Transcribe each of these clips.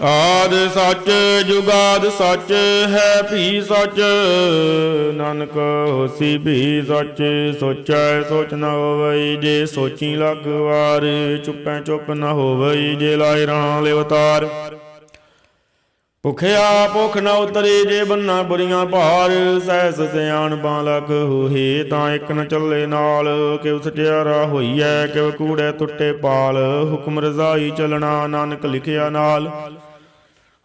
ਆਦ ਸੱਚ, ਜੁਗਾਦ ਸੱਚ, ਹੈ ਭੀ ਸੱਚ। ਨਾਨਕ ਹੋਸੀ ਭੀ ਸੱਚ, ਸੋਚੈ ਸੋਚ ਨਾ ਹੋਵਈ, ਜੇ ਸੋਚੀ ਲਗ ਵਾਰ, ਚੁੱਪੈ ਚੁੱਪ ਨ ਹੋਵਈ, ਜੇ ਲਾਇ ਰਾਂ ਲਿਵਤਾਰ ਭੁਖਿਆ ਭੁਖ ਨ ਉਤਰੇ, ਜੇ ਬੰਨਾ ਬੁਰੀਆਂ ਭਾਰ, ਸਹਿਸ ਸਿਆਣ ਬਾਂ ਲਖ ਹੋਏ ਤਾਂ ਇੱਕ ਨ ਚੱਲੇ ਨਾਲ। ਕਿਉ ਸਟਿਆਰਾ ਹੋਈਐ, ਕਿਉ ਕੂੜੇ ਟੁੱਟੇ ਪਾਲ, ਹੁਕਮ ਰਜ਼ਾਈ ਚਲਣਾ, ਨਾਨਕ ਲਿਖਿਆ ਨਾਲ।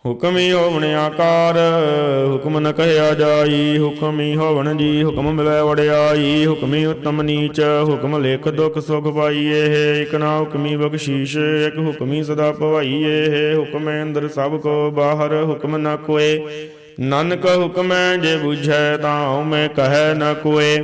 ਹੁਕਮੀ ਹੋਵਣ ਆਕਾਰ, ਹੁਕਮ ਨ ਕਹਿਆ ਜਾਈ, ਹੁਕਮੀ ਹੋਵਣ ਜੀ, ਹੁਕਮ ਮਿਲੈ ਵੜਿਆਈ ਹੁਕਮੀ ਉਤਮ ਨੀਚ, ਹੁਕਮ ਲਿਖ ਦੁਖ ਸੁਖ ਪਾਈਏ, ਇਕ ਨਾ ਹੁਕਮੀ ਬਖਸ਼ੀਸ਼, ਇਕ ਹੁਕਮੀ ਸਦਾ ਭਵਾਈਏ ਹੁਕਮ ਅੰਦਰ ਸਭ ਕੋ ਬਾਹਰ, ਹੁਕਮ ਨ ਕੋਏ, ਨਾਨਕ ਹੁਕਮੈ ਜੇ ਬੁਝੈ ਤਾਂ ਮੈਂ ਕਹੈ ਨ ਕੋਏ।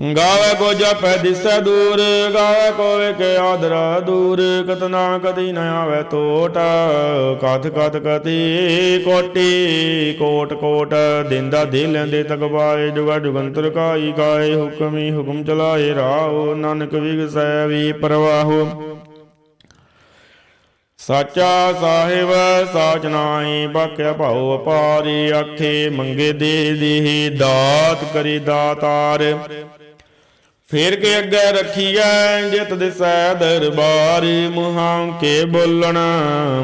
ਗਾਵੇ ਕੋ ਜਪੈ ਦਿਸੈ ਦੂਰ, ਗਾਵੇ ਕੋ ਵੇਖ ਆਦਰਾ ਦੂਰ ਕਤਨਾ ਕਦੀ ਨ ਆਵੇ ਟੋਟ ਕਥ ਕਥ ਕਤੀ ਕੋਟੀ, ਕੋਟ ਕੋਟ, ਦਿੰਦਾ ਦੇ ਲੈਂਦੇ ਤਕਵਾਏ ਜੁਗਾ ਜੁਗੰਤਰ ਕਾਈ ਕਾਏ, ਹੁਕਮੀ ਹੁਕਮ ਚਲਾਏ, ਰਾਹੋ ਨਾਨਕ ਵਿਗਸੈ ਵੀ ਪਰਵਾਹੋ। ਸਾਚਾ ਸਾਹਿਬ, ਸਾਚ ਨਾਈ ਬਾਕਿਆ ਭਾਉ ਅਪਾਰੀ, ਆਖੇ ਮੰਗੇ ਦੇ ਦੇਹ ਦਾਤ ਕਰੀ ਦਾਤਾਰ। ਫੇਰ ਕੇ ਅੱਗੇ ਰੱਖੀਐ ਜਿਤ ਦਿਸੈ ਦਰਬਾਰ ਮੁਹਾਂ ਕੇ ਬੋਲਣ,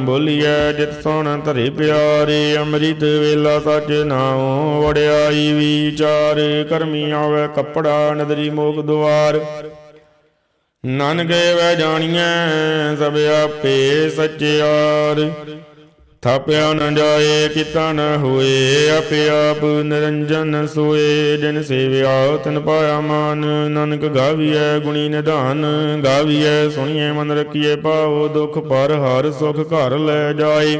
ਬੋਲੀਐ ਜਿਤ ਸੁਣ ਧਰੇ ਪਿਆਰੇ, ਅੰਮ੍ਰਿਤ ਵੇਲਾ ਸੱਚ ਨਾਉ ਵੜਿਆਈ ਵਿਚਾਰ, ਕਰਮੀ ਆਵੇ ਕੱਪੜਾ ਨਦਰੀ ਮੋਗ ਦੁਆਰ। ਨਾਨਕੇ ਵੈ ਜਾਣੀਐ ਸਭ ਆਪੇ ਸਚਿਆਰ ਥਾਪਿਆ ਨ ਜਾਏ ਕੀਤਾ ਨ ਹੋਏ, ਆਪੇ ਆਪ ਨਿਰੰਜਨ ਸੋਏ। ਜਿਨ ਸੇਵਿਆ, ਤਨ ਪਾਇਆ ਮਾਨ, ਨਾਨਕ ਗਾਵੀਐ ਗੁਣੀ ਨਿਧਾਨ। ਗਾਵੀਐ, ਸੁਣੀਐ ਮਨ ਰਖੀਐ ਪਾਉ ਦੁਖ ਪਰ ਹਰ ਸੁਖ ਘਰ ਲੈ ਜਾਏ।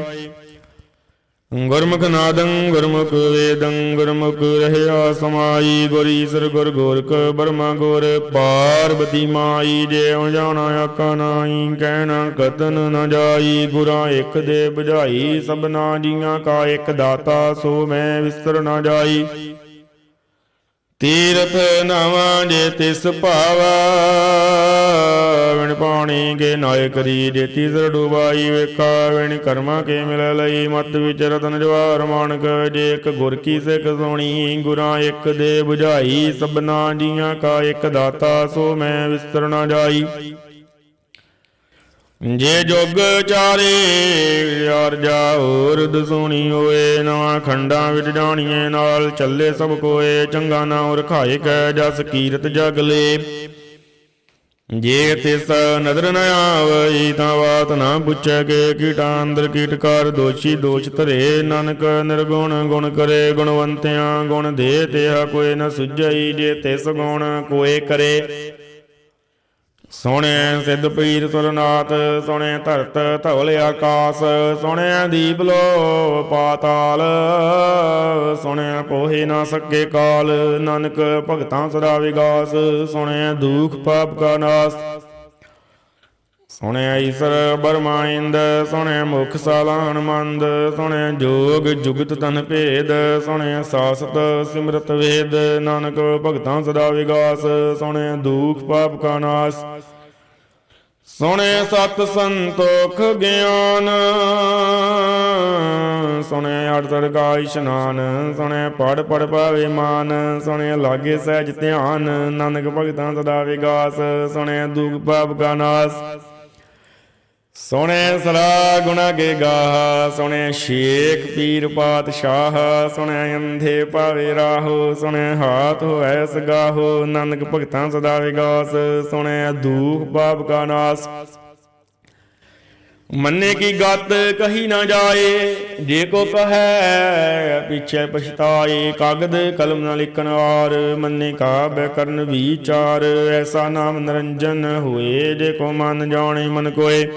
ਗੁਰਮੁਖ ਨਾਦੰ ਗੁਰਮੁਖ ਵੇਦੰ ਗੁਰਮੁਖ ਰਹਿਆ ਸਮਾਈ ਗੁਰ ਈਸਰ ਗੁਰ ਗੋਰਖ ਬਰਮਾ ਗੁਰ ਪਾਰਬਤੀ ਮਾਈ ਜੇ ਜਾਣਾ ਆਕਾ ਨਾਈ ਕਹਿਣਾ ਕਤਨ ਨ ਜਾਈ ਗੁਰਾਂ ਇੱਕ ਦੇ ਬੁਝਾਈ ਸਭਨਾ ਜੀਆਂ ਕਾ ਇੱਕ ਦਾਤਾ ਸੋ ਮੈਂ ਵਿਸਰ ਨ ਜਾਈ ਤੀਰਥ ਨਵਾਂ ਜੇ ਤਿਸ ਭਾਵਾ ਵਿਣ ਪਾਣੀ ਕੇ ਨਾਇ ਕਰੀ ਜੇ ਤੀਸਰ ਡੁਬਾਈ ਵੇਖਾ ਵਿਣ ਕਰਮਾ ਕੇ ਮਿਲ ਲਈ ਮਤ ਵਿੱਚ ਰਤਨ ਜਵਾਰ ਮਾਨਕ, ਜੇ ਇੱਕ ਗੁਰ ਕੀ ਸਿੱਖ ਸੋਣੀ, ਗੁਰਾਂ ਇੱਕ ਦੇ 부ਝਾਈ ਸਭਨਾ ਜੀਆਂ ਕਾ ਇੱਕ ਦਾਤਾ, ਸੋ ਮੈਂ ਵਿਸਰ ਨ ਜਾਈ। ਜੇ ਜੁਗ ਚਾਰੇ ਯਾਰ ਹੋਰ ਦਸੂਣੀ ਹੋਏ, ਨਵਾਂ ਖੰਡਾਂ ਵਿੱਚ ਜਾਣੀਏ, ਨਾਲ ਚੱਲੇ ਸਭ ਕੋਏ, ਚੰਗਾ ਨਾਮ ਰਖਾਏ ਕੈ ਜਸ ਕੀਰਤ ਜਗ ਜੇ ਤਿਸ ਨਦਰ ਨ ਆਵਈ, ਤਾਂ ਬਾਤ ਨਾ ਪੁੱਛੈ ਕੀਟਾਂ ਅੰਦਰ ਕੀਟਕਾਰ ਦੋਸ਼ੀ ਦੋਸ਼ ਧਰੇ। ਨਾਨਕ ਨਿਰਗੁਣ ਗੁਣ ਕਰੇ, ਗੁਣਵੰਤਿਆਂ ਗੁਣ ਦੇ, ਤੇ ਕੋਈ ਨ ਸੁਝਈ, ਜੇ ਤਿਸ ਗੁਣ ਕੋਏ ਕਰੇ। ਸੋਹਣੇ ਸਿੱਧ ਪੀਰ ਸੁਰਨਾਥ ਸੋਹਣੇ ਧਰਤ ਧਵਲ ਆਕਾਸ ਸੋਹਣੇ ਦੀਪ ਲੋ ਪਾਤਾਲ ਸੋਹਣੇ ਕੋਹੇ ਨਾ ਸਕੇ ਕਾਲ, ਨਾਨਕ ਭਗਤਾਂ ਸਦਾ ਵਿਗਾਸ ਸੋਹਣੇ ਦੁਖ ਪਾਪ ਕਾ ਨਾਸ। ਸੁਣਿਆ ਈਸਰ ਬਰਮਾਇੰਦ ਸੁਣਿਆ ਮੁਖ ਸਾਲਾਨ ਮੰਦ, ਸੁਣਿਆ ਜੋਗ ਜੁਗਤ ਤਨ ਭੇਦ, ਸੁਣਿਆ ਸਾਸਤ ਸਿਮਰਤ ਵੇਦ, ਨਾਨਕ ਭਗਤਾਂ ਸਦਾ ਵਿਗਾਸ ਸੋਹਣੇ ਦੁਖ ਪਾਪ ਕਾ ਨਾਸ ਸੋਹਣੇ ਸਤ ਸੰਤੋਖ ਗਿਆਨ ਸੋਹਣੇ ਅੜ ਕਾ ਇਸ਼ਨਾਨ ਸੋਹਣੇ ਪੜ ਪੜ ਪਾਵੇ ਮਾਨ ਸੋਹਣੇ ਲਾਗੇ ਸਹਿਜ ਧਿਆਨ, ਨਾਨਕ ਭਗਤਾਂ ਸਦਾ ਵਿਗਾਸ ਸੋਹਣੇ ਦੁਖ ਪਾਪ ਕਾ ਨਾਸ। ਸੋਹਣੇ ਸਰਾ ਗੁਣਾ ਕੇ ਗਾਹ ਸੋਹਣੇ ਸ਼ੇਖ ਪੀਰ ਪਾਤਸ਼ਾਹ ਸੋਹਣੇ ਅੰਧੇ ਪਾਵੇ ਰਾਹੋ ਸੋਹਣੇ ਹਾਥ ਹੋਐ ਸਗਾਹੋ, ਨਾਨਕ ਭਗਤਾਂ ਸਦਾ ਵਿਗਾਸ ਸੋਹਣੇ ਦੁਖ ਪਾਪ ਕਾ ਨਾਸ। ਮੰਨੇ ਕੀ ਗਤ ਕਹੀ ਨਾ ਜਾਏ, ਜੇ ਕੋ ਕਹੈ ਪਿਛੇ ਪਛਤਾਏ, ਕਾਗਦ ਕਲਮ ਨਾ ਲਿਖਣ ਵਾਰ ਮੰਨੇ ਕਾ ਬੈ ਕਰਨ ਵਿਚਾਰ, ਐਸਾ ਨਾਮ ਨਿਰੰਜਨ ਹੋਏ, ਜੇ ਕੋ ਮਨ ਜਾਣੇ ਮਨ ਕੋਏ।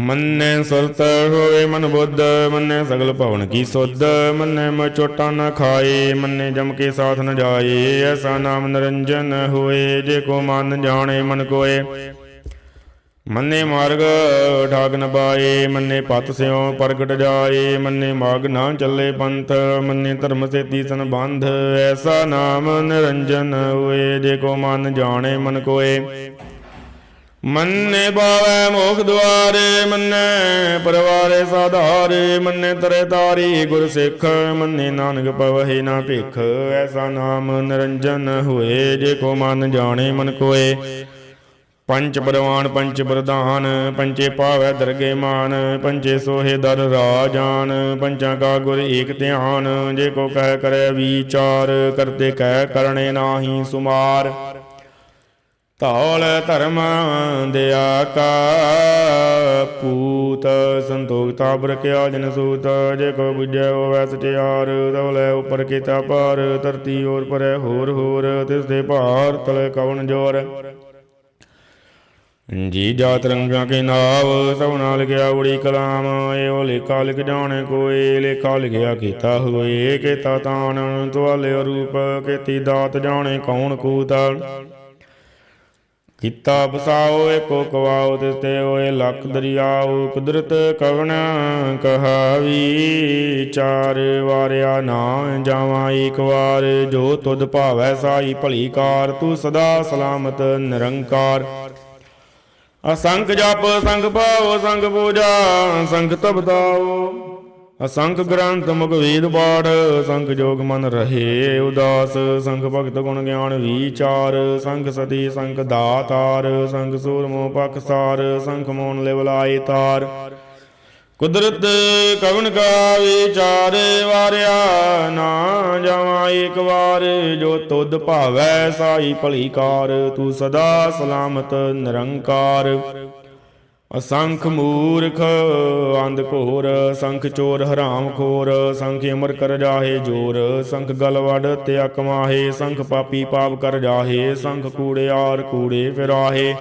ਮੰਨੇ ਸੁਰਤ ਹੋਏ ਮਨ ਬੁੱਧ, ਮੰਨੇ ਸਗਲ ਭਵਨ ਕੀ ਸੁਧ, ਮੰਨੇ ਮ ਚੋਟਾ ਨ ਖਾਏ, ਮੰਨੇ ਜਮ ਕੇ ਸਾਥ ਨ ਜਾਏ, ਐਸਾ ਨਾਮ ਨਿਰੰਜਨ ਹੋਏ, ਜੇ ਕੋ ਮਨ ਜਾਣੇ ਮਨ ਕੋਏ। ਮੰਨੇ ਮਾਰਗ ਠਾਗ ਨ ਪਾਏ ਮੰਨੇ ਪਤ ਸਿਉ ਪ੍ਰਗਟ ਜਾਏ, ਮੰਨੇ ਮਾਗ ਨਾ ਚੱਲੇ ਪੰਥ, ਮੰਨੇ ਧਰਮ ਸੇ ਸਨ ਬੰਧ ਐਸਾ ਨਾਮ ਨਿਰੰਜਨ ਹੋਏ, ਜੇ ਕੋ ਮਨ ਜਾਣੇ ਮਨ ਕੋਏ। ਮੰਨੇ ਬਾਵੈ ਮੋਖ ਦੁਆਰੇ, ਮੰਨੇ ਪਰਵਾਰੇ ਸਾਧਾਰੇ, ਮੰਨੇ ਤਰੇ ਤਾਰੀ ਗੁਰ ਸਿੱਖ, ਮੰਨੇ ਨਾਨਕ ਪਵਹਿ ਨਾ ਭਿਖ, ਐਸਾ ਨਾਮ ਨਿਰੰਜਨ ਹੋਏ, ਜੇ ਕੋ ਮਨ ਜਾਣੇ ਮਨ ਕੋਏ। ਪੰਚ ਪਰਵਾਨ, ਪੰਚ ਪ੍ਰਧਾਨ, ਪੰਚੇ ਪਾਵੈ ਦਰਗੇ ਮਾਨ, ਪੰਚੇ ਸੋਹੇ ਦਰ ਰਾਜਾਨ, ਪੰਚਾਂ ਕਾ ਗੁਰ ਏਕ ਧਿਆਨ, ਜੇ ਕੋ ਕਹਿ ਕਰੇ ਵਿਚਾਰ, ਕਰਤੇ ਕਹਿ ਕਰਨੇ ਨਾਹੀ ਸੁਮਾਰ। ਧੌਲ ਧਰਮ ਦਿਆ ਕਾ ਪੂਤ ਸੰਤੋਖ ਤਾਬਰ ਕਿਆ ਜਨ ਸੂਤ, ਜੇ ਕੋ ਬੁਝੈ ਹੋਵੈ ਸਚਿਆਰ ਧੌਲੇ ਉਪਰ ਕੀਤਾ ਪਾਰ ਧਰਤੀ ਔਰ ਪਰੈ ਹੋਰ ਹੋਰ, ਤਿਸ ਦੇ ਭਾਰ ਤਲੇ ਕਵਣ ਜੋਰ। ਜੀ ਜਾਤ ਰੰਗਾਂ ਕੇ ਨਾਵ, ਸਭ ਨਾਲ ਗਿਆ ਉੜੀ ਕਲਾਮ, ਇਹੋ ਲੇਖਾ ਲਿਖ ਜਾਣੇ ਕੋਈ ਲੇਖਾ ਲਿਖਿਆ ਕੀਤਾ ਹੋਏ, ਕੀਤਾ ਤਾਨ ਤੁਆਲੇ ਰੂਪ, ਕੀਤੀ ਦਾਤ ਜਾਣੇ ਕੌਣ ਕੂਤਾ। ਕੀਤਾ ਬਸਾਓ ਏਕੋ ਕਵਾਓ ਤਿਸਤੇ ਓਏ ਲੱਖ ਦਰਿਆਓ, ਕੁਦਰਤ ਕਵਣ ਕਹਾਵੀ? ਚਾਰ ਵਾਰਿਆ ਨਾ ਜਾਵਾਂ, ਏਕ ਵਾਰ ਜੋ ਤੁਧ ਭਾਵੈ ਸਾਈ ਭਲੀ ਕਾਰ, ਤੂੰ ਸਦਾ ਸਲਾਮਤ ਨਿਰੰਕਾਰ। ਅਸੰਖ ਜਪ, ਸੰਗ ਭਾਵ, ਸੰਗ ਪੂਜਾ, ਸੰਗ ਤਪਤਾਓ ਅਸੰਖ ਗ੍ਰੰਥ ਮੁਖ ਵੇਦ ਪਾਠ, ਸੰਖ ਜੋਗ ਮਨ ਰਹੇ ਉਦਾਸ, ਸੰਖ ਭਗਤ ਗੁਣ ਗਿਆਨ ਵਿਚਾਰ, ਸੰਖ ਸਦੀ ਸੰਖ ਦਾਤਾਰ, ਸੰਖ ਸੂਰਮੋ ਪਖਸਾਰ ਸੰਖ ਮੋਨ ਲਿਵਲਾਏ ਤਾਰ। ਕੁਦਰਤ ਕਵਨ ਕਾ ਵਿਚਾਰ ਵਾਰਿਆ, ਨਾ ਜਾਵਾਂ ਏਕ ਵਾਰ, ਜੋ ਤੁਧ ਭਾਵੈ ਸਾਈ ਭਲੀ ਕਾਰ ਤੂੰ ਸਦਾ ਸਲਾਮਤ ਨਿਰੰਕਾਰ। ਅਸੰਖ ਮੂਰਖ, ਅੰਧ ਘੋਰ, ਸੰਖ ਚੋਰ, ਹਰਾਮ ਖੋਰ, ਸੰਖ ਅਮਰ ਕਰ ਜਾਹੇ ਜੋਰ, ਸੰਖ ਗਲ ਵੜ ਤੇ ਅਕਮਾਹੇ ਸੰਖ ਪਾਪੀ ਪਾਪ ਕਰ ਜਾਹੇ, ਸੰਖ ਕੂੜਿਆਰ ਕੂੜੇ ਫਿਰਾਹੇ।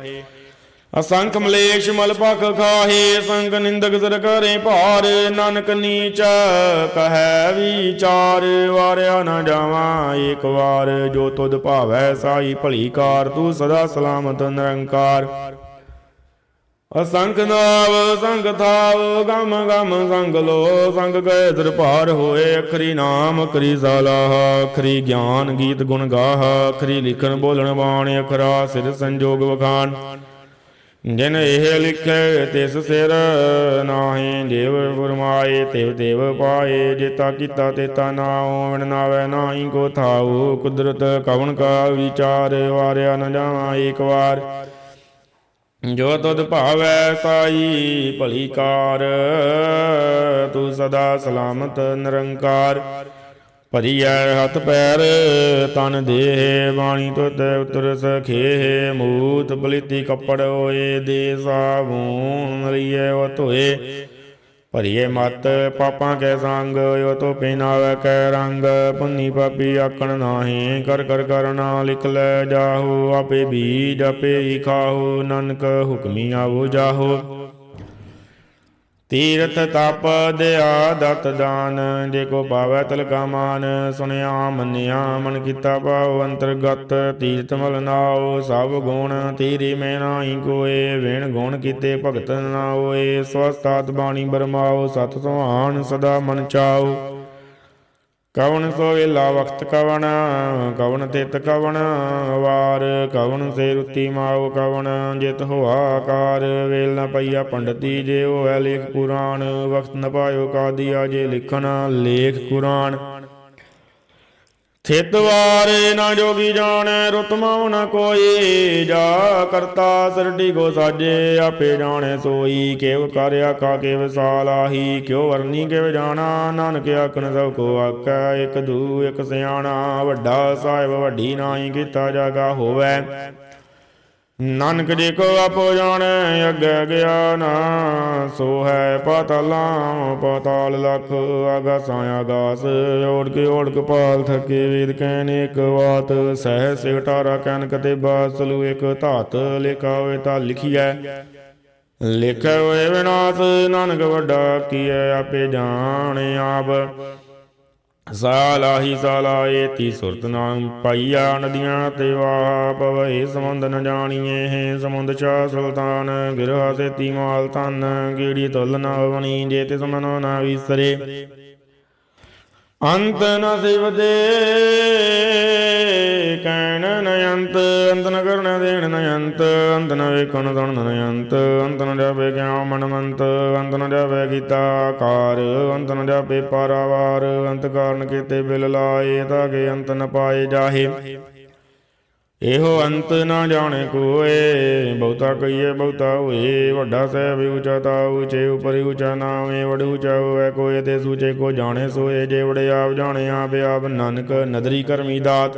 ਅਸੰਖ ਮਲੇਸ਼ ਮਲ ਪਖ ਖਾਹੇ, ਸੰਗ ਨਿੰਦਕ ਸਰ ਕਰੇ ਭਾਰ, ਨਾਨਕ ਨੀਚ ਕਹੈ ਵਿਚਾਰ, ਵਾਰਿਆ ਨਾ ਜਾਵਾਂ ਏਕ ਵਾਰ, ਜੋ ਤੁਧ ਭਾਵੈ ਸਾਈ ਭਲੀ ਕਾਰ, ਤੂੰ ਸਦਾ ਸਲਾਮਤ ਨਿਰੰਕਾਰ। ਅਸੰਖ ਨਾਵ, ਸੰਗ ਥਾਵ, ਗਮ ਗਮ, ਸੰਗ ਲੋ, ਸੰਗ ਗਏ ਦਰਪਾਰ ਹੋਏ, ਅਖਰੀ ਨਾਮ, ਅਖਰੀ ਸਾਲਾਹ ਅਖਰੀ ਗਿਆਨ, ਗੀਤ ਗੁਣ ਗਾਹ, ਅਖਰੀ ਲਿਖਣ ਬੋਲਣ ਬਾਣ, ਅਖਰਾ ਸਿਰ ਸੰਜੋਗ ਵਖਾਨ ਜਿਨ ਇਹ ਲਿਖੇ, ਤਿਸ ਸਿਰ ਨਾਹੀ ਦੇਵ ਫਰਮਾਏ, ਤਿਵ ਦੇਵ ਪਾਏ, ਜੇਤਾ ਕੀਤਾ ਤੇਤਾ ਨਾਉ ਵਿਣ ਨਾਵੇ ਨਾਹੀ ਕੋ ਥਾਉ, ਕੁਦਰਤ ਕਵਣ ਕਾ ਵਿਚਾਰ, ਵਾਰਿਆ ਨ ਜਾਵਾਂ ਏਕ ਵਾਰ। ਜੋ ਤੁਧ ਭਾਵੈ ਸਾਈ ਭਲੀ ਕਾਰ ਤੂੰ ਸਦਾ ਸਲਾਮਤ ਨਿਰੰਕਾਰ। ਭਰੀਐ ਹੱਥ ਪੈਰ, ਤਨ ਦੇਹ, ਬਾਣੀ ਤੁਧ ਉਤਰ ਸਖੇ ਮੂਤ ਬਲਿਤੀ ਕੱਪੜ ਹੋਏ, ਦੇ ਸਾਬੂਨ ਲਈਏ ਉਹ ਧੋਏ। ਭਰੀਏ ਮਤ, ਪਾਪਾਂ ਕੈ ਸੰਗ, ਉਹ ਤੋ ਪਹਿਨਾਵੇ ਕੈ ਰੰਗ। ਪੁੰਨੀ ਪਾਪੀ ਆਕਣ ਨਾਹੀ, ਕਰ ਕਰ ਕਰਨਾ ਲਿਖ ਲੈ ਜਾਹੋ, ਆਪੇ ਬੀਜ ਆਪੇ ਹੀ ਖਾਹੋ, ਨਾਨਕ ਹੁਕਮੀ ਆਵੋ ਜਾਹੋ। ਤੀਰਥ ਤਪ ਦਿਆ ਦਤ ਦਾਨ, ਜੇ ਕੋ ਪਾਵੈ ਤਲਕਾ ਮਾਨ, ਸੁਨਿਆ ਮੰਨਿਆ ਮਨ ਕੀਤਾ ਭਾਵ ਅੰਤਰਗਤ, ਤੀਰਥ ਮਲ ਨਾਉ, ਸਭ ਗੁਣ ਤੀਰੀ ਮੈਂ ਨਾਹੀ ਕੋਏ, ਵਿਣ ਗੁਣ ਕੀਤੇ ਭਗਤ ਨਾ ਹੋਏ ਸਵਸਤਾਤ ਬਾਣੀ ਬਰਮਾਓ ਸਤ ਸੁਹਾਨ ਸਦਾ ਮਨ ਚਾਉ। ਕਵਣ ਸੋ ਵੇਲਾ ਵਖਤ ਕਵਣ ਕਵਣ ਤਿਤ ਕਵਣ, ਵਾਰ ਕਵਣ ਸੇ ਰੁੱਤੀ ਮਾਉ ਕਵਣ, ਜਿਤ ਹੋਆ ਆਕਾਰ ਵੇਲ ਨ ਪਈਆ ਪੰਡਤੀ ਜੇ ਹੋਇ ਲੇਖ ਪੁਰਾਣ, ਵਖਤ ਨ ਪਾਇਓ ਕਾਦੀਆ ਜੇ ਲਿਖਣ, ਲੇਖ ਕੁਰਾਨ। ਥਿਤ ਵਾਰੇ ਨਾ ਜੋਗੀ ਜਾਣੈ, ਰੁਤ ਨ ਕੋਈ। ਜਾ ਕਰਤਾ ਸਰਟੀ ਕੋ ਸਾਜੇ, ਆਪੇ ਜਾਣੈ ਸੋਈ। ਕਿਵ ਕਰਿਆ ਕਾ ਕੇ ਵਿਸਾਲ ਆਹੀ। ਕਿਉ ਵਰਨੀ ਕਿਵ ਜਾਣਾ। ਨਾਨਕ ਆਖਣ, ਸਭ ਕੋ ਆਕੈ ਇਕ ਦੂ, ਇਕ ਸਿਆਣਾ। ਵੱਡਾ ਸਾਹਿਬ, ਵੱਡੀ ਨਾਹੀ ਕੀਤਾ ਜਾਗਾ ਹੋਵੈ। ਨਾਨਕ ਜੀ ਕੋ ਆਪੋ ਜਾਣੈ, ਅੱਗੇ ਗਿਆਨ ਸੋ ਹੈ ਪਤਲਾਂ, ਪਤਾਲ ਲਖ ਆਗਾਸਾਂ ਆਗਾਸ ਓੜ ਕੇ ਓੜ ਕਪਾਲ ਥਕੇ ਵੇਦ ਕਹਿਨ ਇੱਕ ਵਾਤ, ਸਹਿ ਸਿਗਟਾਰਾ ਕਹਿਨ ਕਤੇ ਬਾਸਲੂ ਇੱਕ ਧਾਤ ਲਿਖਾ ਹੋਏ ਤਾਂ ਲਿਖੀਐ। ਲਿਖਿਆ ਹੋਏ ਵਿਨਾਸ਼, ਨਾਨਕ ਵੱਡਾ ਕੀਐ, ਆਪੇ ਜਾਣੇ ਆਪ। ਸਾਲਾਹੀ ਸਾਲਾਏ ਤੀ ਸੁਰਤ ਨਾਮ ਪਾਈਆ ਨਦੀਆਂ ਤੇ ਵਾਹ ਪਵਏ ਸਮੁੰਦ ਨ ਜਾਣੀਏ ਹੈ ਸਮੁੰਦ ਚਾ ਸੁਲਤਾਨ, ਗਿਰਹਾ ਤੇ ਤੀ ਮਾਲ ਤਨ ਗੀੜੀ ਤੁਲ ਨਾ ਬਣੀ, ਜੇ ਤਿਸ ਮਨੋ ਨਾ ਵਿਸਰੇ। ਅੰਤ ਨ ਸਿਵਦੇ, ਕਹਿਣ ਨ ਅੰਤ ਅੰਤ ਨ ਨ ਅੰਤ ਅੰਤ ਨ ਵੇਖਣ ਸੁਣ ਨ ਅੰਤ ਅੰਤ ਨ ਜਾਵੇ ਕਿਆ ਮਨਮੰਤ ਅੰਤ ਨ ਜਾਵੇ ਕੀਤਾ ਕਾਰ ਅੰਤ ਨ ਜਾਵੇ ਪਾਰਾਵਾਰ, ਅੰਤ ਕਾਰਨ ਕੀਤੇ ਬਿਲ ਲਾਏ, ਤਾਂ ਕਿ ਅੰਤ ਨ ਪਾਏ ਜਾਹੇ। ਇਹੋ ਅੰਤ ਨਾ ਜਾਣੇ ਕੋਏ, ਬਹੁਤਾ ਕਹੀਏ ਬਹੁਤਾ ਹੋਏ, ਵੱਡਾ ਸਹਿਬ ਉੱਚਾ ਤਾ ਉਚੇ, ਉਪਰ ਉਚਾ ਨਾਮੇ ਵਡ ਉੱਚਾ ਹੋਏ ਕੋਏ ਤੇ ਸੂਚੇ ਕੋ ਜਾਣੇ ਸੋਏ, ਜੇ ਵੜੇ ਆਪ ਜਾਣੇ, ਆਪ ਆਪ ਨਾਨਕ ਨਦਰੀ ਕਰਮੀ ਦਾਤ।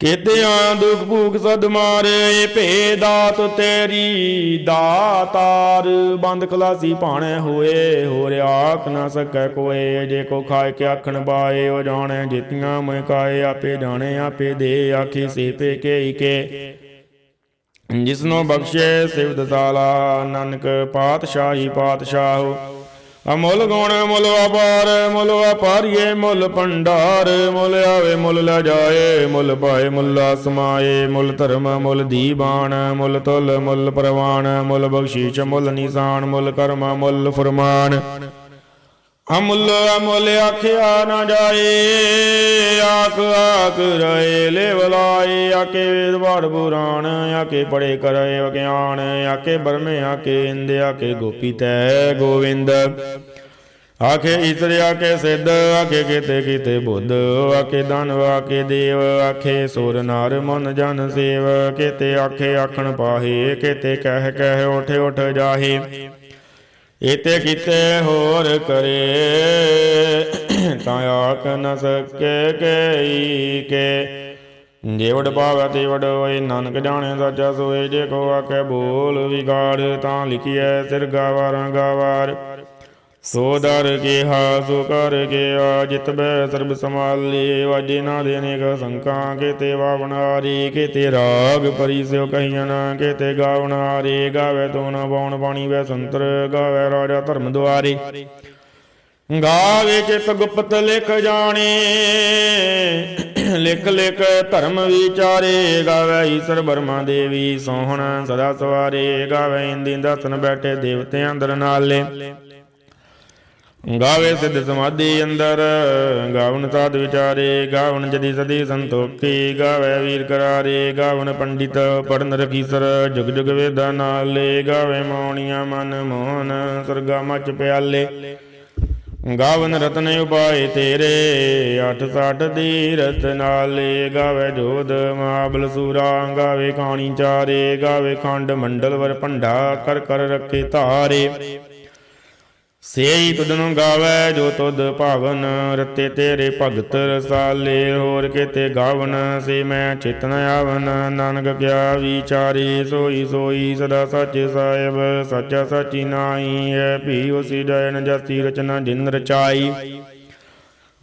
ਕੀਤਿਆਂ ਦੁਖ ਭੂਖ ਸਦ ਮਾਰੇ ਭੇ ਦਾਤ ਤੇਰੀ ਦਾਤਾਰ। ਬੰਦ ਖਲਾਸੀ ਭਾਣੇ ਹੋਏ ਹੋ ਰਿਆਕ ਨਾ ਸਕੈ ਕੋਏ। ਜੇ ਕੋ ਖਾਏ ਕੇ ਆਖਣ ਬਾਏ, ਉਹ ਜਾਣੈ ਜਿਤੀਆਂ ਮੈਂ ਕਾਏ। ਆਪੇ ਜਾਣੇ, ਆਪੇ ਦੇ, ਆਖੀ ਸੇ ਪੇ ਕੇ ਕੇ। ਜਿਸਨੋ ਬਖਸ਼ੇ ਸਿਵਦ ਸਾਲਾ ਨਾਨਕ ਪਾਤਸ਼ਾਹੀ ਪਾਤਸ਼ਾਹੋ। ਅਮੁੱਲ ਗੁਣ ਮੁੱਲ ਵਪਾਰ, ਮੁੱਲ ਵਪਾਰੀਏ, ਮੁੱਲ ਭੰਡਾਰ, ਮੁੱਲ ਆਵੇ, ਮੁੱਲ ਲੈ ਜਾਏ, ਮੁੱਲ ਪਾਏ ਮੁੱਲਾ ਸਮਾਏ ਮੁੱਲ ਧਰਮ, ਮੁੱਲ ਦੀਵਾਨ ਮੁੱਲ ਤੁਲ, ਮੁੱਲ ਪ੍ਰਵਾਨ, ਮੁੱਲ ਬਖਸ਼ੀਸ਼, ਮੁੱਲ ਨਿਸ਼ਾਨ, ਮੁੱਲ ਕਰਮ, ਮੁੱਲ ਫਰਮਾਨ। ਅਮੁੱਲ ਅਮੁੱਲ ਆਖਿਆ ਨਾ ਜਾਏ, ਆਖ ਆਖ ਰਹੇ ਲੈ ਆਕੇ ਵੇਦ ਬਾੜ ਪੁਰਾਣ ਆਕੇ ਪੜੇ ਕਰੇ ਅਗਿਆਨ ਆਕੇ ਬਰਮੇ ਆਕੇ ਇੰਦ ਆਕੇ ਗੋਪੀ ਤੈ ਗੋਵਿੰਦ। ਆਖੇ ਈਸਰ ਆਕੇ ਸਿੱਧ ਆਕੇ ਕੀਤੇ ਕੀਤੇ ਬੁੱਧ ਆਕੇ ਦਾਨਵ ਆਕੇ ਦੇਵ, ਆਖੇ ਸੁਰ ਨਰ, ਮਨ ਜਨ ਸੇਵ, ਕੀਤੇ ਆਖੇ ਆਖਣ ਪਾਹੇ, ਕੀਤੇ ਕਹਿ ਕਹਿ ਉਠ ਉਠ ਜਾਹੇ। ਇਤੇ ਕੀਤੇ ਹੋਰ ਕਰੇ, ਤਾਂ ਆਖ ਨ ਸਕੇ ਕਈ ਕੇ। ਜੇ ਪਾਵੈ ਤੇ ਹੋਏ, ਨਾਨਕ ਜਾਣੇ ਸੱਚਾ ਸੋਏ, ਜੇ ਕੋ ਆਖੇ ਬੋਲ ਵਿਗਾੜ, ਤਾਂ ਲਿਖੀਐ ਸਿਰ ਗਾਵਾਰਾਂ ਗਾਵਾਰ। ਸੋ ਦਰ ਕਿਹਾ ਸੋ ਕਰ ਗਿਆ ਜਿਤ ਬੈ ਸਰਬ ਸਮਾਲੇ ਵਾਜੇ ਨਾ ਦੇਨੇ ਕ ਸੰਕਾਂ ਕੀਤੇ ਵਾਵਨਾਰੀ ਕੀਤੇ ਰਾਗ ਪਰੀ ਸਿਓ ਕਹੀਆਂ ਕੀਤੇ ਗਾਵਨਾਰੀ ਗਾਵੇ ਤੋ ਨ ਬਾਉਣ ਬਾਣੀ ਵੈ ਸੰਤਰ, ਗਾਵੇ ਰਾਜਾ ਧਰਮ ਦੁਆਰੇ। ਗਾਵੇ ਚਿਤ ਗੁਪਤ ਲਿਖ ਜਾਣੇ, ਲਿਖ ਲਿਖ ਧਰਮ ਵਿਚਾਰੇ, ਗਾਵੇ ਈਸ਼ਰ ਬਰਮਾ ਦੇਵੀ ਸੋਹਣ ਸਦਾ ਸਵਾਰੇ, ਗਾਵੇ ਇੰਦੀ ਦਸਨ ਬੈਠੇ ਦੇਵਤਿਆਂ ਅੰਦਰ ਨਾਲੇ। ਗਾਵੇ ਸਿੱਧ ਸਮਾਧੀ ਅੰਦਰ, ਗਾਵਨ ਸਾਧ ਵਿਚਾਰੇ, ਗਾਵਨ ਜਦੀ ਸਦੀ ਸੰਤੋਖੀ, ਗਾਵੇ ਵੀਰ ਕਰਾਰੇ, ਗਾਵਨ ਪੰਡਿਤ ਪੜਨ ਰਖੀਸਰ, ਜੁਗ ਜੁਗ ਵੇਦਾਂ ਨਾਲੇ, ਗਾਵੇ ਮੌਣੀਆਂ ਮਨ ਮੋਹਨ, ਸਰਗਾ ਮਚ ਪਿਆਲੇ। ਗਾਵਨ ਰਤਨ ਉਪਾਏ ਤੇਰੇ 860 ਦੀ ਰਤ ਨਾਲੇ, ਗਾਵੇ ਜੋਧ ਮਾਬਲ ਸੂਰਾ, ਗਾਵੇ ਕਾਣੀ ਚਾਰੇ, ਗਾਵੇ ਖੰਡ ਮੰਡਲ ਵਰ ਭੰਡਾ, ਕਰ ਕਰ ਰੱਖੇ ਧਾਰੇ। ਸੇਈ ਤੁਧਨੂੰ ਗਾਵੇ ਜੋ ਤੁਧ ਭਾਵਨ, ਰਤੇ ਤੇਰੇ ਭਗਤ ਰਸਾਲੇ, ਹੋਰ ਕਿਤੇ ਗਾਵਨ ਸੇ ਮੈਂ ਚਿਤਨ ਆਵਨ। ਨਾਨਕ ਕਿਆ ਵਿਚਾਰੀ, ਸੋਈ ਸੋਈ ਸਦਾ ਸੱਚ ਸਾਹਿਬ, ਸੱਚਾ ਸੱਚੀ ਨਾਈ ਹੈ, ਭੀ ਉਸੀ ਜੈਨ ਜਤੀ ਰਚਨਾ ਜਿਨ ਰਚਾਈ।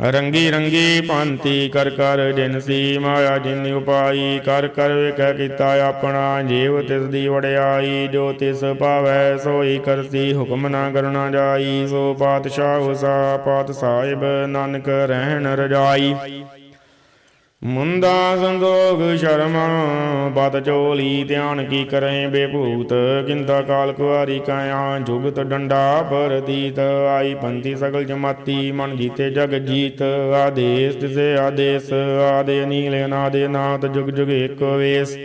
ਰੰਗੀ ਰੰਗੀ ਭਾਂਤੀ ਕਰ ਕਰ ਜਿਨਸੀ ਮਾਇਆ ਜਿਨ ਉਪਾਈ, ਕਰ ਕਰ ਵੇਖ ਕੀਤਾ ਆਪਣਾ ਜੀਵ ਤਿਸ ਦੀ ਵੜਿਆਈ ਜੋ ਤਿਸ ਭਾਵੈ ਸੋਈ ਕਰਸੀ, ਹੁਕਮ ਨਾ ਕਰਨਾ ਜਾਈ, ਸੋ ਪਾਤਸ਼ਾਹ ਸਾ ਪਾਤ ਸਾਹਿਬ ਨਾਨਕ ਰਹਿਣ ਰਜਾਈ। ਮੁੰਦਾ ਸੰਦੋਗ ਸ਼ਰਮ ਬਤ ਚੋਲੀ ਧਿਆਨ ਕੀ ਕਰੇ ਬੇਭੂਤ? ਕਿੰਦਾ ਕਾਲ ਕੁਆਰੀ ਕਾਇਆ, ਜੁਗਤ ਡੰਡਾ ਪਰਦੀਤ। ਆਈ ਪੰਥੀ ਸਗਲ ਜਮਾਤੀ, ਮਨ ਜੀਤੇ ਜਗ ਜੀਤ। ਆਦੇਸ ਤਿਸੇ ਆਦੇਸ, ਆਦੇ ਨੀਲੇ ਨਾਦੇ ਨਾਤ ਜੁਗ ਜੁਗ ਏਕ ਵੇਸ।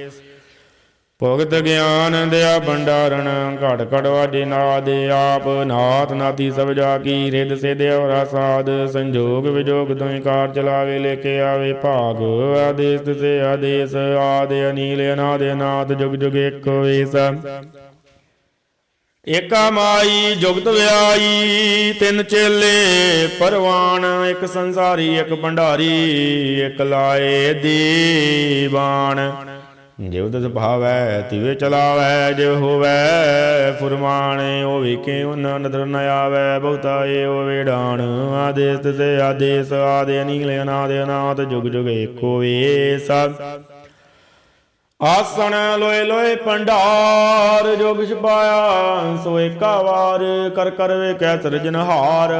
ਭਗਤ ਗਿਆਨ ਦਿਆ ਭੰਡਾਰਨ, ਘੜ ਘੜ ਵਾਜੇ ਨਾਦ ਆਪ, ਨਾਥ ਨਾਤੀ ਸਭ ਜਾ ਕੀ ਰਿਦ ਸਿਧ ਔਰਾ ਸਾਧ, ਸੰਜੋਗ ਵਿਜੋਗ ਦੁਇ ਕਾਰ ਚਲਾਵੇ ਲੈ ਕੇ ਆਵੇ ਭਾਗ, ਆਦੇਸ ਤੇ ਆਦੇਸ, ਆਦਿ ਅਨੀਲ, ਅਨਾਦ ਅਨਾਥ ਜੁਗ ਜੁਗ ਇੱਕ ਵੇਸ। ਏਕਾ ਮਾਈ, ਜੁਗਤ ਵਿਆਈ, ਤਿੰਨ ਚੇਲੇ ਪਰਵਾਨ, ਇੱਕ ਸੰਸਾਰੀ, ਇੱਕ ਭੰਡਾਰੀ, ਇੱਕ ਲਾਏ ਦੀਵਾਨ। ਜਿਵ ਤਿਸ ਭਾਵੈ, ਤਿਵੇ ਚਲਾਵੈ ਜਿਵ ਹੋਵੈ, ਫੁਰਮਾਨ ਉਹ ਵੇਖੇ ਉਹਨਾਂ ਨਦਰ ਨ ਆਵੈ, ਬਹੁਤਾ ਏ ਉਹ ਵੇੜਾਨ। ਆਦੇਸ ਤੇ ਆਦੇਸ, ਆਦੇ ਅਨੀਲ, ਅਨਾਦ ਅਨਾਥ ਜੁਗ ਜੁਗ ਏਕੋ ਵੇਸ। ਆਸਣ ਲੋਏ ਲੋਏ ਭੰਡਾਰ ਜੋ ਛਪਾਇਆ ਪਾਇਆ ਸੋ ਏਕਾ ਵਾਰ, ਕਰ ਕਰ ਵੇਖੈ ਸਿਰਜਨਹਾਰ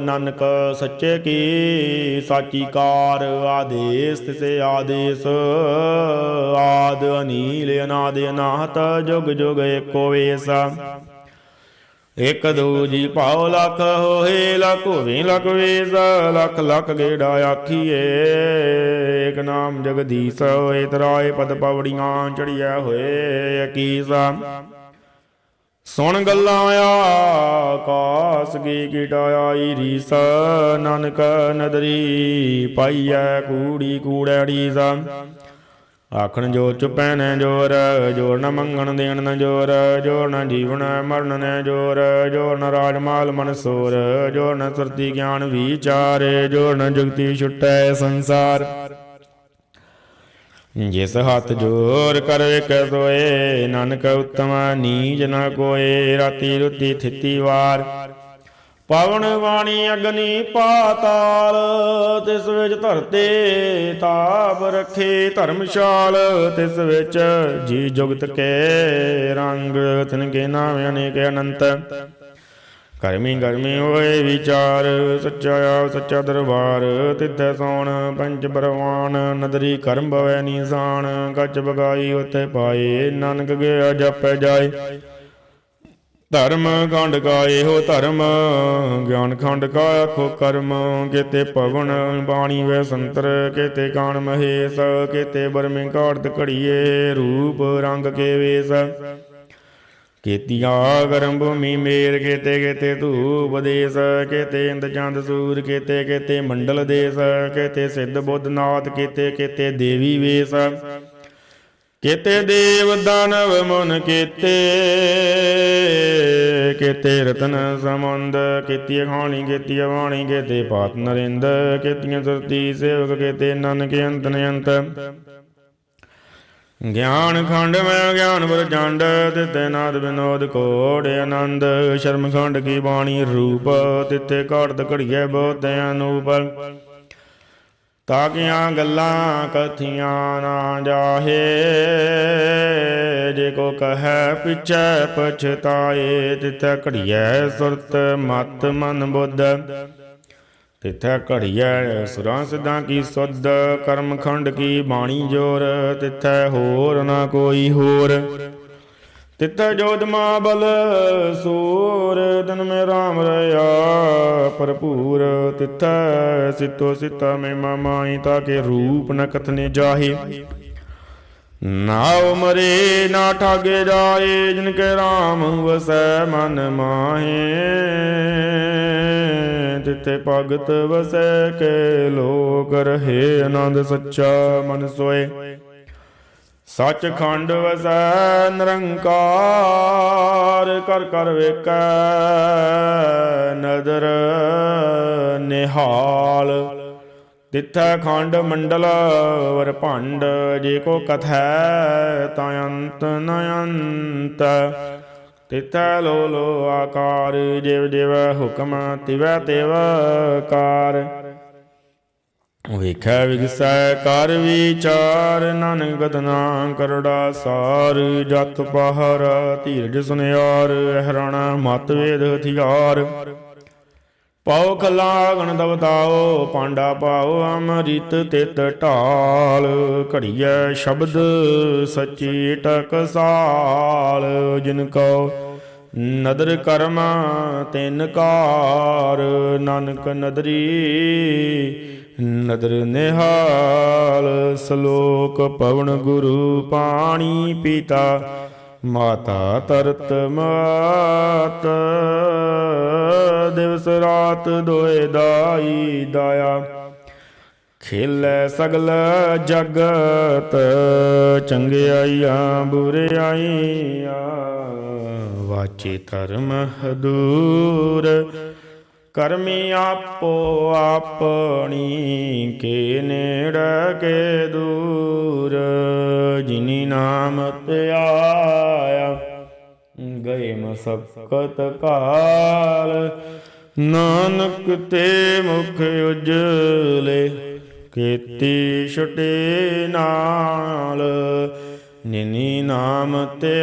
ਨਾਨਕ ਸੱਚੇ ਕੀ ਸਾਚੀ ਕਾਰ ਆਦੇਸ ਤਿਸੇ ਆਦੇਸ। ਆਦ ਅਨੀਲ, ਅਨਾਦ ਅਨਾਹਤ, ਜੁਗ ਜੁਗ ਏਕੋ ਵੇਸ। ਇਕ ਦੂਜੀ ਭਾਉ ਲਖ ਹੋਏ, ਲਖ ਹੋਵੇ, ਲਖ ਵੇਸ ਲਖ ਲਖ ਗੇੜਾ ਆਖੀਏ। ਇਕ ਨਾਮ ਜਗਦੀਸ਼ ਹੋਏ, ਤਰਾਏ ਪਦ ਪਵੜੀਆਂ ਚੜੀਐ ਹੋਏ, ਅਕੀਸਾ। ਸੁਣ ਗੱਲਾਂ ਆਕਾਸ ਕੀ ਕੀਟਾ ਆਈ ਰੀਸ ਨਾਨਕ ਨਦਰੀ ਪਾਈਐ ਕੂੜੀ ਕੂੜੈੜੀ ਸਾ ਆਖਣ ਜੋ ਚੁਪੈ ਨ ਜੋਰ ਜੋਰ ਨ ਮੰਗਣ ਦੇਣ ਨ ਜੋਰ ਜੋਰ ਨ ਜੀਵਨ ਮਰਨ ਨ ਜੋਰ ਜੋਰ ਨ ਰਾਜ ਮਾਲ ਮਨਸੂਰ ਜੋਰ ਨ ਸੁਰਤੀ ਗਿਆਨ ਵਿਚਾਰ, ਜੋਰ ਨ ਜੁਗਤੀ ਛੁਟੈ ਸੰਸਾਰ। ਜਿਸ ਹੱਥ ਜੋਰ ਕਰ ਵੇਖ ਸੋਏ, ਨਾਨਕ ਉਤਮ ਨੀਜ ਨ ਕੋਏ, ਰਾਤੀ ਰੁਤੀ ਥਿੱਤੀ ਵਾਰ। ਪਵਨ ਵਾਣੀ ਅਗਨੀ ਪਾਤਾਲ, ਤਿਸ ਵਿੱਚ ਧਰਤੇ ਤਾਪ ਰੱਖੇ ਧਰਮਸ਼ਾਲ, ਤਿਸ ਵਿੱਚ ਜੀ ਜੁਗਤ ਕੇ ਰੰਗ ਤਿਨ ਕੇ ਨਾਮ ਅਨੇਕ ਅਨੰਤ। ਕਰਮੀ ਗਰਮੀ ਹੋਏ ਵਿਚਾਰ, ਸੱਚਾ ਆਪ ਸੱਚਾ ਦਰਬਾਰ, ਤਿੱਥੈ ਸੋਣ ਪੰਜ ਪਰਵਾਨ, ਨਦਰੀ ਕਰਮ ਭਵੈ ਨੀਸਾਨ ਗੱਜ ਬਗਾਈ ਉਤੇ ਪਾਏ, ਨਾਨਕ ਗਿਆ ਜਪੈ ਜਾਏ। ਧਰਮ ਖੰਡ ਕਾ ਇਹੋ ਧਰਮ, ਗਿਆਨ ਖੰਡ ਕਾ ਆਖੋ ਕਰਮ, ਕਿਤੇ ਪਵਨ ਬਾਣੀ ਵੇ ਸੰਤਰ, ਕਿਤੇ ਕਾਣ ਮਹੇਸ਼, ਕਿਤੇ ਬਰਮੇ ਘਾੜਤ ਘੜੀਏ, ਰੂਪ ਰੰਗ ਕੇ ਵੇਸ। ਕੀਤੀਆਂ ਗਰਮ ਭੂਮੀ ਮੇਰ, ਕੇਤੇ ਕੇਤੇ ਧੂਪ ਦੇਸ, ਕੇਤੇ ਇੰਦ ਚੰਦ ਸੂਰ, ਕੇਤੇ ਕੇਤੇ ਮੰਡਲ ਦੇਸ, ਕੇਤੇ ਸਿੱਧ ਬੁੱਧ ਨਾਥ, ਕੇਤੇ ਕੇਤੇ ਦੇਵੀ ਵੇਸ। ਕੇਤੇ ਦੇਵ ਦਾਨਵ ਮਨ ਕੇਤੇ ਕੇਤੇ ਰਤਨ ਸਮੁੰਦ ਕੀਤੀ ਖਾਣੀ ਕੀਤੀ ਬਾਣੀ ਕੇਤੇ ਪਾਤ ਨਰਿੰਦ, ਕੀਤੀਆਂ ਸੁਰਤੀ ਸੇਵਕ, ਕੀਤੇ ਨਾਨਕ ਅੰਤ ਨਿਅੰਤ ਗਿਆਨ ਖੰਡ ਮੈਂ ਗਿਆਨ ਪ੍ਰਚੰਡ ਤਿਤੇ ਨਾਦ ਬਿਨੋਦ ਕੋੜ ਆਨੰਦ। ਸ਼ਰਮ ਖੰਡ ਕੀ ਬਾਣੀ ਰੂਪ ਤਿਤੇ ਘਾੜਤ ਘੜੀਏ ਬਹੁਤ ਅਨੂਪ। ਤਾਕੀਆਂ ਗੱਲਾਂ ਕਥੀਆਂ ਨਾ ਜਾਹੇ। ਜੇ ਕੋ ਕਹੈ ਪਿਛੈ ਪਛਤਾਏ, ਤਿਥੈ ਘੜੀਐ ਸੁਰਤ ਮਤ ਮਨ ਬੁੱਧ। ਤਿਥੈ ਘੜੀਐ ਸੁਰਾਂ ਸਿਧਾਂ ਕੀ ਸੁਧ ਕਰਮਖੰਡ ਕੀ ਬਾਣੀ ਜੋਰ। ਤਿਥੈ ਹੋਰ ਨਾ ਕੋਈ ਹੋਰ। ਤਿੱਥੈ ਜੋਤ ਮਾ ਬਲ, ਸੂਰ ਤਨ ਮੇ ਰਾਮ ਰਿਆ ਭਰਪੂਰ ਤਿੱਥੈ ਸਿਤੋ ਸਿਤਾ ਮੇ ਮਾਈ ਤਾਕੇ ਰੂਪ ਨ ਕਥਨੇ ਜਾਹੇ। ਨਾਉ ਮਰੇ, ਨਾ ਠਾਗੇ ਜਾਏ, ਜਿਨ ਕੇ ਰਾਮ ਵਸੈ ਮਨ ਮਾਹੇ। ਤਿੱਥੇ ਭਗਤ ਵਸੈ, ਕੇ ਲੋਕ ਰਹੇ ਆਨੰਦ ਸੱਚਾ ਮਨ ਸੋਏ। ਸੱਚ ਖੰਡ ਵਸੈ ਨਿਰੰਕਾਰ, ਕਰ ਕਰ ਵੇਖੈ ਨਦਰ ਨਿਹਾਲ। ਤਿੱਥੈ ਖੰਡ ਮੰਡਲ ਵਰ ਭੰਡ, ਜੇ ਕੋ ਕਥੈ ਤਾਂ ਅੰਤ ਨ ਅੰਤ। ਤਿੱਥੈ ਲੋ ਲੋ ਆਕਾਰ, ਜਿਵ ਜਿਵ ਹੁਕਮ ਤਿਵੈ ਤਿਵ ਕਾਰ। ਵੇਖੈ ਵਿਗਸੈ ਕਰ ਵਿਚਾਰ ਨਾਨਕ ਗਤਨਾ ਕਰੜਾ ਸਾਰ, ਜਤ ਪਹਰ ਧੀਰਜ ਸੁਨਿਆਰ ਹਰਾਣਾ ਮਤ ਵੇਦ ਹਥਿਆਰ। ਪਾਉ ਖਲਾਗਣ ਦਵਤਾਓ, ਪਾਂਡਾ ਪਾਓ ਅਮ੍ਰਿਤ ਤਿਤ ਢਾਲ, ਘੜੀਐ ਸ਼ਬਦ ਸੱਚੀ ਟਕਸਾਲ ਜਿਨ ਕੋ ਨਦਰ ਕਰਮ ਤਿਨ ਕਾਰ, ਨਾਨਕ ਨਦਰੀ ਨਦਰ ਨਿਹਾਲ ਸ਼ਲੋਕ ਪਵਨ ਗੁਰੂ ਪਾਣੀ ਪੀਤਾ, ਮਾਤਾ ਤਰਤ ਮਾਤ। ਦਿਵਸ ਰਾਤ ਦੋਏ ਦਾਈ ਦਾਇਆ। ਖੇਲੇ ਸਗਲ ਜਗਤ ਚੰਗਿਆਈਆਂ ਬੁਰਿਆਈਆਂ ਵਾਚੇ ਧਰਮ ਹਦੂਰ ਕਰਮੀ ਆਪੋ ਆਪਣੀ ਕੇ ਨੇੜ ਕੇ ਦੂਰ, ਜਿਨੀ ਨਾਮ ਤੇ ਗਏ ਮਸਕਤ ਕਾਲ। ਨਾਨਕ ਤੇ ਮੁਖ ਉਜਲੇ, ਕੀਤੀ ਛੁਟੇ ਨਾਲ, ਨਿਨੀ ਨਾਮ ਤੇ